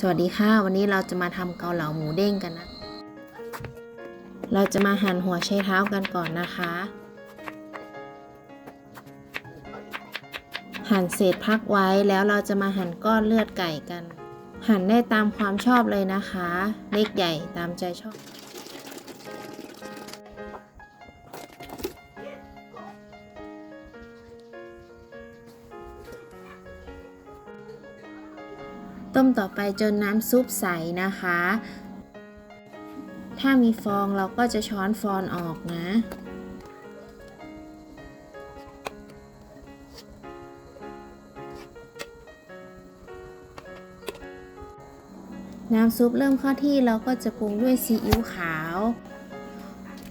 สวัสดีค่ะ วันนี้เราจะมาทำเกาเหลาหมูเด้งกันนะ เราจะมาหั่นหัวไชเท้ากันก่อนนะคะ หั่นเศษพักไว้แล้วเราจะมาหั่นก้อนเลือดไก่กัน หั่นได้ตามความชอบเลยนะคะ เล็กใหญ่ตามใจชอบ ต้มต่อไปจนน้ำซุปใสนะคะ ถ้ามีฟองเราก็จะช้อนฟองออกนะน้ำซุปเริ่มเข้าที่เราก็จะปรุงด้วยซีอิ๊วขาว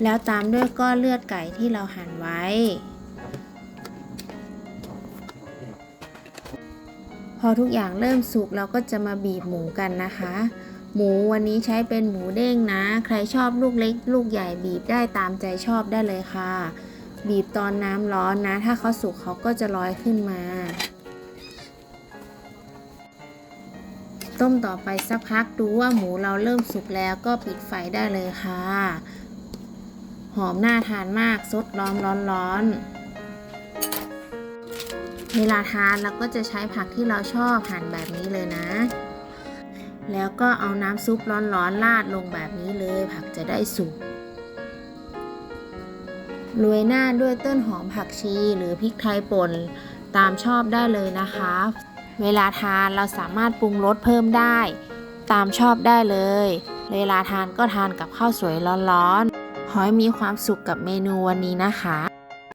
แล้วตามด้วยก้อนเลือดไก่ที่เราหั่นไว้ อทุกอย่างเริ่มสุกเราก็จะมาบีบหมูกันนะคะ หมูวันนี้ใช้เป็นหมูเด้งนะ ใครชอบลูกเล็ก ลูกใหญ่บีบได้ตามใจชอบได้เลยค่ะ บีบตอนน้ำร้อนนะ ถ้าเขาสุกเขาก็จะลอยขึ้นมา ต้มต่อไปสักพักดูว่าหมูเราเริ่มสุกแล้วก็ปิดไฟได้เลยค่ะ หอมน่าทานมากซดร้อนร้อนร้อนๆ เวลาทานเราก็จะใช้ผักที่เราชอบหั่นแบบนี้เลยนะ แล้วก็เอาน้ำซุปร้อนๆราดลงแบบนี้เลย ผักจะได้สุกโรยหน้าด้วยต้นหอมผักชีหรือพริกไทยป่นตามชอบได้เลยนะคะ เวลาทานเราสามารถปรุงรสเพิ่มได้ ตามชอบได้เลย เวลาทานก็ทานกับข้าวสวยร้อนๆขอให้มีความสุขกับเมนูวันนี้นะคะ